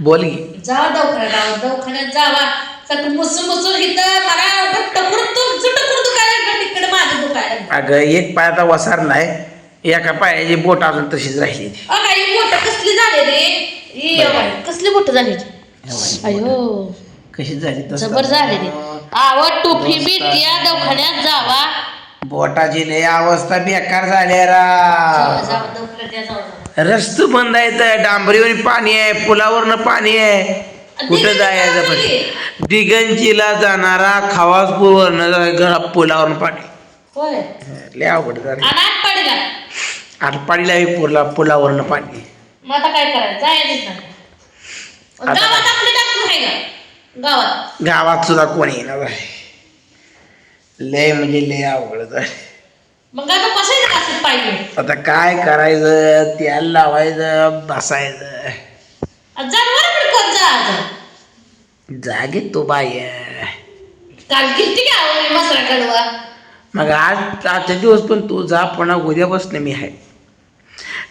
बोल की. जावा दवाखान्यात दवाखान्यात जावा. तर मुसून मुसून इथं मला टकुर तुमचं टकुर दुखायला लागलं तिकडे माझं दुखायला लागलं अगं एक पाय आता वसारलाय एका पायाची बोट अजून तशीच राहिली ती. अ काही बोट कसली झाले रे? ई बाई, कसली बोट झाली? अयो. कशी झाली तसं? जबर झाले रे आवड टोपी बिटी या दवाखान्यात जावा. बोटाची लय अवस्था बेकार झाली जावा रा. जावा दवाखान्यात जावा. रस्त बंद आहेत डांबरीवर पाणी आहे पुलावरनं पाणी आहे. कुठं जायचं पण दिगंजीला जाणारा खवासपूरवरनं घरा पुलावरनं पाणी. लय अवघड झालं. आटपाडीला. आहे पुला पुलावरनं पाणी. मग आता काय करायचं? गावात आहे सुद्धा कोणी येणार आहे. लय म्हणजे लय अवघड झालं. मग आता बसायचं का असं पाहिजे? आता काय करायचं? तेल लावायचं बसायचं. जनावर जागे तो बाई आहे. काल किती घ्यावं मसरा कडवा? मग आज आजच्या दिवस पण तू जा पण उद्यापासून मी आहे.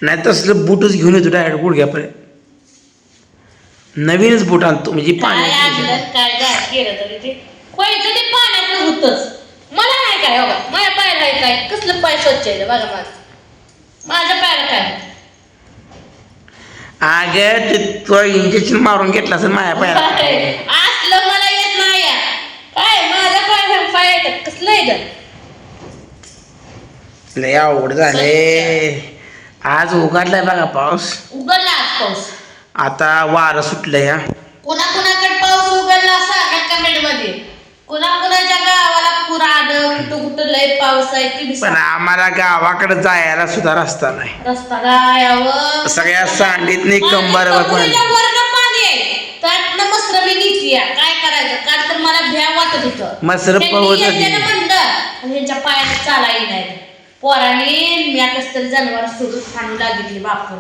नाही तसलं बूटच घेऊन येतो डायरेक्ट गुडघ्यापर्यंत. नवीनच बूट आणतो म्हणजे काय पाण्यात आणलं काय काय केलं तरी ते. व्हायचं ते पाण्यात होतच. काय बाबा माझ्या पायाला आहे काय? कसलं पाय स्वच्छ आहे? बघा माझं. माझ्या पायाला काय? अगं ते तो इंजेक्शन मारून घेतलं असेल माझ्या पायाला. असलं मला येत नाही या. काय माझ्या पायाला पाय येतात. कसलं आहे लय अवघड झाले आज उघडलाय बघा पाऊस. उघडला आज पाऊस. आता वारं सुटलंय हा. कुणा कुणाकडे पाऊस उघडला सांगा कमेंटमध्ये कुणा कुणाच्या गावाला पूर आलं कुठं कुठं लय पाऊस आहे ती पण आम्हाला गावाकडे जायला सुद्धा रस्ता नाही. रस्ता गायावर सगळ्या सांडीतनी कंबरवर पण वरनं पाणी आहे. त्यातनं मस्त्र मी काय करायचं? का तर मला भ्या वाटत होतं. मसर त्यांनी पवत येताना म्हणलं आणि ह्यांच्या पायाने चाला येणार पोराने मी कस तरी जनावर सोडून खाणू लागितली बापून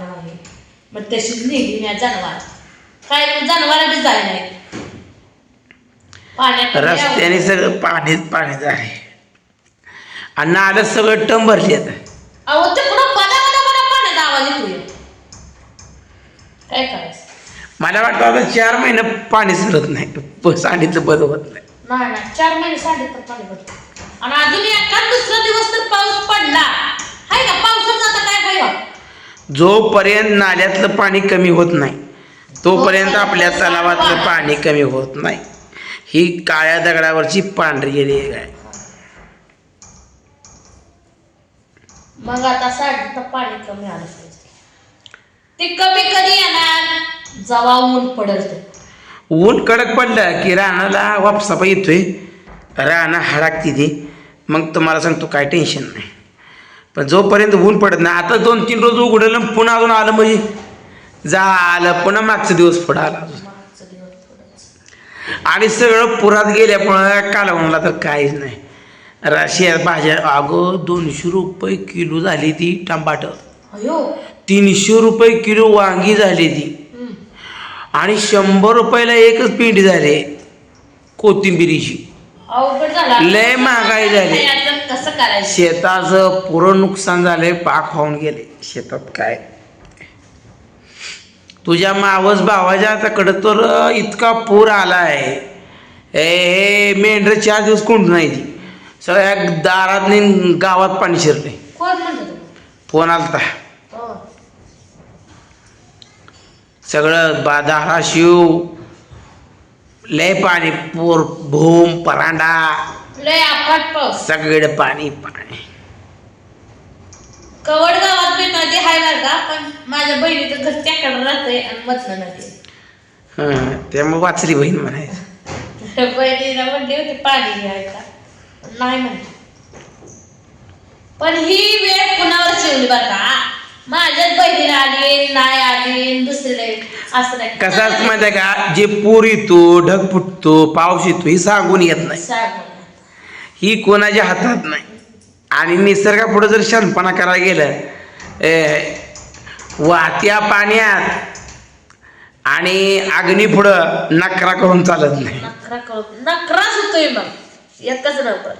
मग तशीच नेली मी जनावर. काय जनावर बी जाय नाही रस्त्याने सगळं पाणीच पाणी झाले. आणि नालं सगळं टम भरली आता. अहो तिकडं बदा बदा बदा पाण्याचा आवाज येतोय. काय करायचं? मला वाटतं आता चार महिने पाणी सरत नाही. सांडीचं बंद होत नाही. नाही नाही. चार महिने साडे तर पाणी आणि अजून दुसरा दिवस तर पाऊस पडला. हाय का पावसाचं आता काय हाय बा? जोपर्यंत नाल्यातलं पाणी कमी होत नाही तोपर्यंत आपल्या तलावातलं पाणी कमी होत नाही. ही काळ्या दगडावरची पांढरी रेग आहे मग आता साडे तर पाणी कमी आलं पाहिजे. ते कमी कधी येणार? जवा ऊन पडल ऊन कडक पडलं की रानाला वापसापा येतोय. रानं हडाकती ती. मग तुम्हाला सांगतो काय टेन्शन नाही. पण जोपर्यंत ऊन पडत नाही आता दोन तीन रोज उघडलं पुन्हा अजून आलं म्हणजे जा आलं पुन्हा मागचा दिवस पुढं आला अजून मागचं दिवस थोडंच. आणि सगळं पुरात गेल्यामुळं कालवणला तर काहीच नाही. राशिया भाज्या अगं दोनशे रुपये किलो झाली ती टमाट. तीनशे रुपये किलो वांगी झाली ती. आणि शंभर रुपयाला एकच पिंडी झाली कोथिंबिरीची. लय महागाई झाली. शेताचं पुरं नुकसान झालंय पाक होऊन गेले. शेतात काय? तुझ्या मावस भावाच्या कडं तर इतका पूर आलाय. ए हे मेंढर चार दिवस कोण नाही ती सगळ्या दारात नाही गावात पाणी शिरले कोण म्हणत? फोन आलता. हो. सगळं बा धाराशिव लय पाणी पूर भूम परांडा. लय अफाट पाऊस. सगळे पाणी पाणी. कवड गावात बी नदी हाय बरं का पण माझ्या बहिणीचं घर त्याकडे राहतंय आणि मधनं नदी. त्यामुळे वाचली बहीण म्हणायचं. बहिणीला म्हणली होती पाणी घ्यायला. नाही म्हणते पण ही वेळ कुणावर शिवली बरं का माझ्याच बहिणीला आली नाही आली दुसरीला येईल. असं नाही. कसं असतं माहिती आहे का? जे पूर येतो ढग फुटतो पाऊस येतो ही सांगून येत नाही. सांग ही कोणाच्या हातात नाही. आणि निसर्गापुढं जर शानपणा करायला गेलं वाहत्या पाण्यात आणि अग्नी पुढं नकरा करून चालत नाही. नकरा कळत नकराच होतोय मग. एकच नंबर.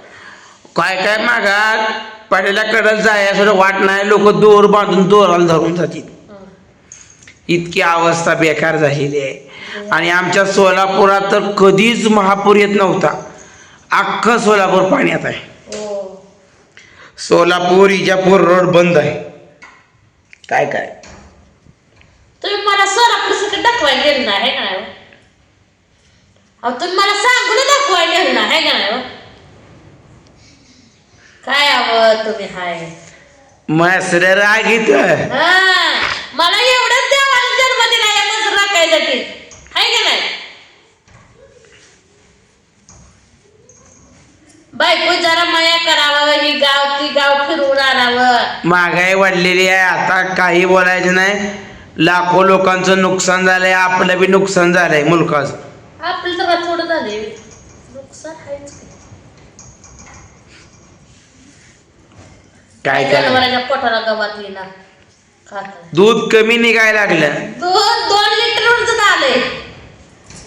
काय काय मागात? पाण्याला कडल जायसाठी वाट नाही लोक दोर बांधून दोराला धरून जातील. इतकी अवस्था बेकार झालेली आहे. आणि आमच्या सोलापुरात तर कधीच महापूर येत नव्हता. अख्खं सोलापूर पाण्यात आहे. सोलापूर इजापूर रोड बंद आहे. काय काय? तुम्ही मला सोलापूर सगळं दाखवायला गेलं नाही आहे का नाही हो? अहो तुम्ही मला सांगून दाखवायला गेलं नाही आहे का नाही हो? काय हवं तुम्ही हाय? मसर राग हा मला एवढंच देवाला जन्म दिला या मजूर राखायसाठी हाय का नाही? बायको जरा मया करावं ही गाव ती गाव फिरवून आणावं. महागाई वाढलेली आहे आता काही बोलायचं नाही. लाखो लोकांचं नुकसान झालंय आपलं बी नुकसान झालंय मुलकाचं. आपलं तर थोडं झाले नुकसान आहेच की. काय काय जनावरांच्या पोटाला गवात येणार? दूध कमी निघायला लागलं. दूध दोन लिटर आले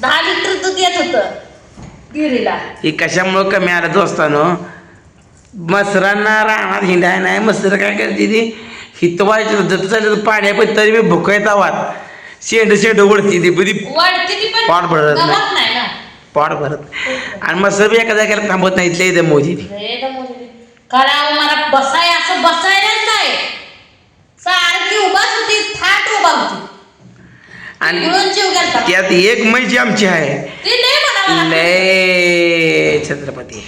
दहा लिटर दूध येत होत. हे कशामुळं कमी आलं दोस्तानो? मसरांना राहणार हिंडाय नाही मसर काय करते ती? हितवायचं जर चाललं पाण्या पण तरी मी भुकायत आवाज. शेंड शेंड उडती ती बरी वाढते ती पण पोट भरत नाही. गवत नाही ना. पाड भरत आणि मसर बी एका जागेला थांबत नाही इथल्या इथं. कारण मला बसाय असं बसायलाच नाही. सारखी उभाच होती थाट उभा होती. आणि मिळून जीव गेलता. त्यात एक मैची आमची आहे. ती लय लय छत्रपती.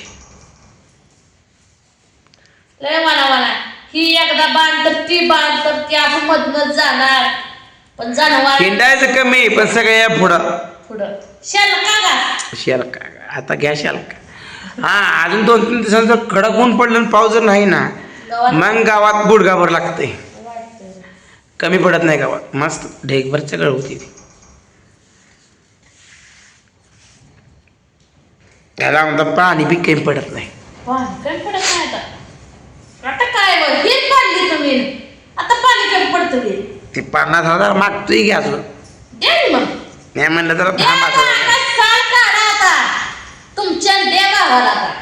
लय मला मला. ही एकदा बांध तर ती बांध तर ती असं मधनच जाणार. पण जनावर हिंडायचं कमी पण सगळ्या पुढं. पुढं. शेल का? गा शेलका. आता घ्या शेलका. हा अजून दोन तीन दिवसांचं कडक ऊन पडलं आणि पाऊस जर नाही ना मग गावात गुडगाभर लागते वाटतं. कमी पडत नाही गावात. मस्त. ढेकभर सगळं होती ती. त्याला म्हणतात पाणी बी कमी पडत नाही. पाणी कमी पडत नाही आता. आता काय हेच तुम्ही आता पाणी कमी पडतं बी. ते पन्नास हजार मागतोय की अजून? मग. नाही म्हणलं तर थांबा आता, आता साल काढा आता. तुमच्या भावाला आता.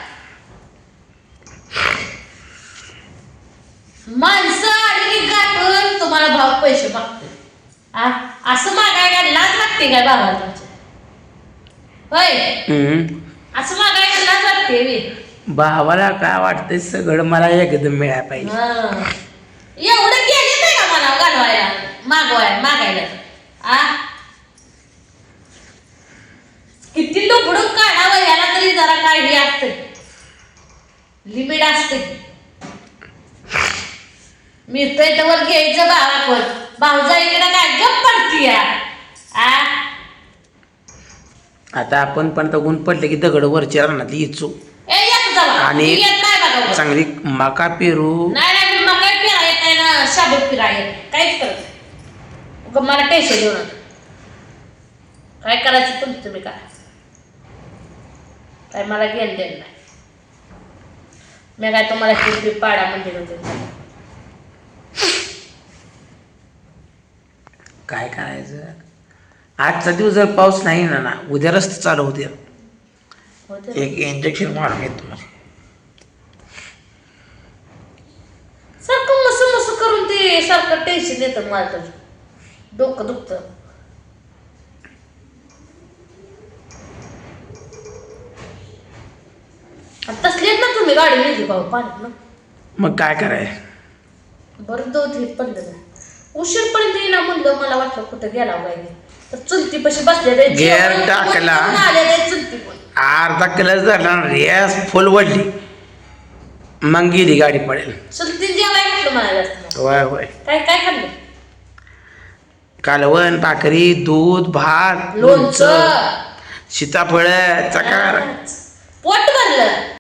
माणसं आडली गाठून तुम्हाला भाव पैसे मागते आ? असं मागायला लाज लागते काय भावाला तुमच्या होय? हम्म. असं मागायला लागते बी. भावाला काय वाटतंय सगळं मला एकदम मिळायला पाहिजे. एवढं गेले नाही का मला घालवायला? मागवाय मागायला. आ? किती लुबडून काढावं याला तरी जरा काय हे असते. लिमिट असते. मी त्याच्यावर घ्यायचं भावाकडं. भाऊजा इकडे काय गप पडती या आ? आता आपण पण तर ऊन पडले की दगड वरच्या रानात इचू. आणि-. चांगली मका पेरू. मला टेन्शन देऊ काय करायचं तुम्ही काय काय मला घेणं देणं नाही. मी काय तुम्हाला किती पाडा म्हणजे काय करायचं? आजचा दिवस जर पाऊस नाही ना ना उद्या रस्ते चालू होते. एक इंजेक्शन मारून येतो सारखं मस मस करून ते सारखं टेन्शन देतं मला तर. डोकं दुखतं. आणि तसलेच ना तुम्ही गाडी नेली भाऊ पाण्यात ना. मग काय करायचं बरं दोन पडलं ना उशीरपर्यंत येईना म्हणलं मला वाटलं कुठं गेला पाहिजे चुलती पशी बसले टाकला. चुलती पण अर्धा किलोच धरला रेस फुल वडली. मग गेली गाडी पडेल चुलती जेवाय म्हटलं मला जास्त होय होय. काय काय खाल्लं? कालवण भाकरी दूध भात लोणचं. सीताफळ चकार. पोट भरलं.